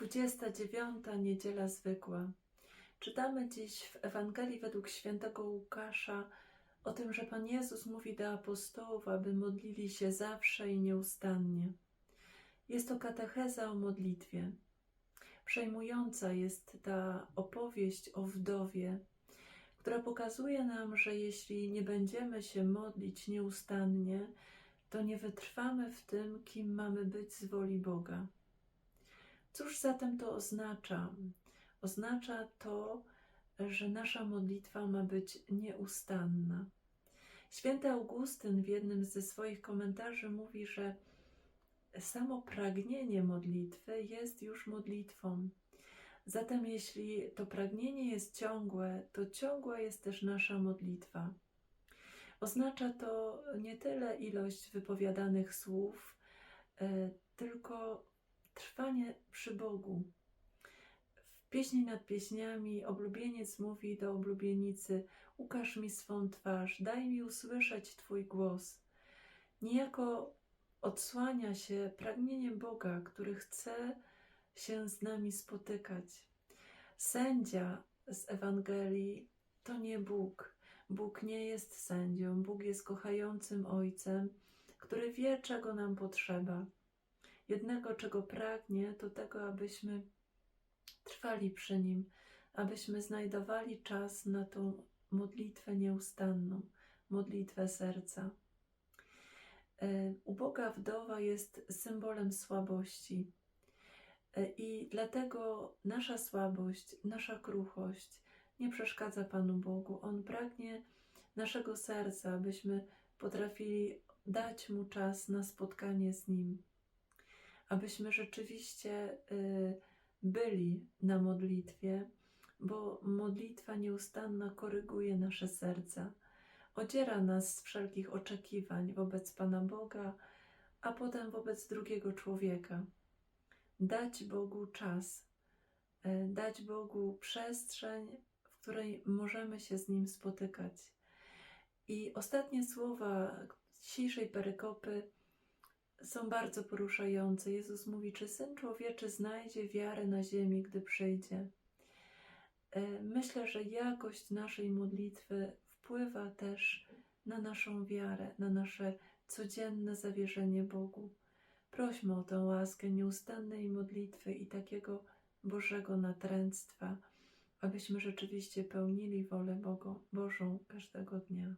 29. Niedziela Zwykła. Czytamy dziś w Ewangelii według świętego Łukasza o tym, że Pan Jezus mówi do apostołów, aby modlili się zawsze i nieustannie. Jest to katecheza o modlitwie. Przejmująca jest ta opowieść o wdowie, która pokazuje nam, że jeśli nie będziemy się modlić nieustannie, to nie wytrwamy w tym, kim mamy być z woli Boga. Cóż zatem to oznacza? Oznacza to, że nasza modlitwa ma być nieustanna. Święty Augustyn w jednym ze swoich komentarzy mówi, że samo pragnienie modlitwy jest już modlitwą. Zatem, jeśli to pragnienie jest ciągłe, to ciągła jest też nasza modlitwa. Oznacza to nie tyle ilość wypowiadanych słów, e, tylko trwanie przy Bogu. W pieśni nad pieśniami oblubieniec mówi do oblubienicy: Ukaż mi swą twarz, daj mi usłyszeć Twój głos. Niejako odsłania się pragnienie Boga, który chce się z nami spotykać. Sędzia z Ewangelii to nie Bóg. Bóg nie jest sędzią, Bóg jest kochającym Ojcem, który wie, czego nam potrzeba. Jednego, czego pragnie, to tego, abyśmy trwali przy Nim, abyśmy znajdowali czas na tą modlitwę nieustanną, modlitwę serca. E, Uboga wdowa jest symbolem słabości. E, I dlatego nasza słabość, nasza kruchość nie przeszkadza Panu Bogu. On pragnie naszego serca, abyśmy potrafili dać Mu czas na spotkanie z Nim, abyśmy rzeczywiście y, byli na modlitwie, bo modlitwa nieustanna koryguje nasze serca, odziera nas z wszelkich oczekiwań wobec Pana Boga, a potem wobec drugiego człowieka. Dać Bogu czas, y, dać Bogu przestrzeń, w której możemy się z Nim spotykać. I ostatnie słowa dzisiejszej perykopy są bardzo poruszające. Jezus mówi: Czy syn człowieczy znajdzie wiarę na ziemi, gdy przyjdzie? E, Myślę, że jakość naszej modlitwy wpływa też na naszą wiarę, na nasze codzienne zawierzenie Bogu. Prośmy o tę łaskę nieustannej modlitwy i takiego Bożego natręctwa, abyśmy rzeczywiście pełnili wolę Bogo, Bożą każdego dnia.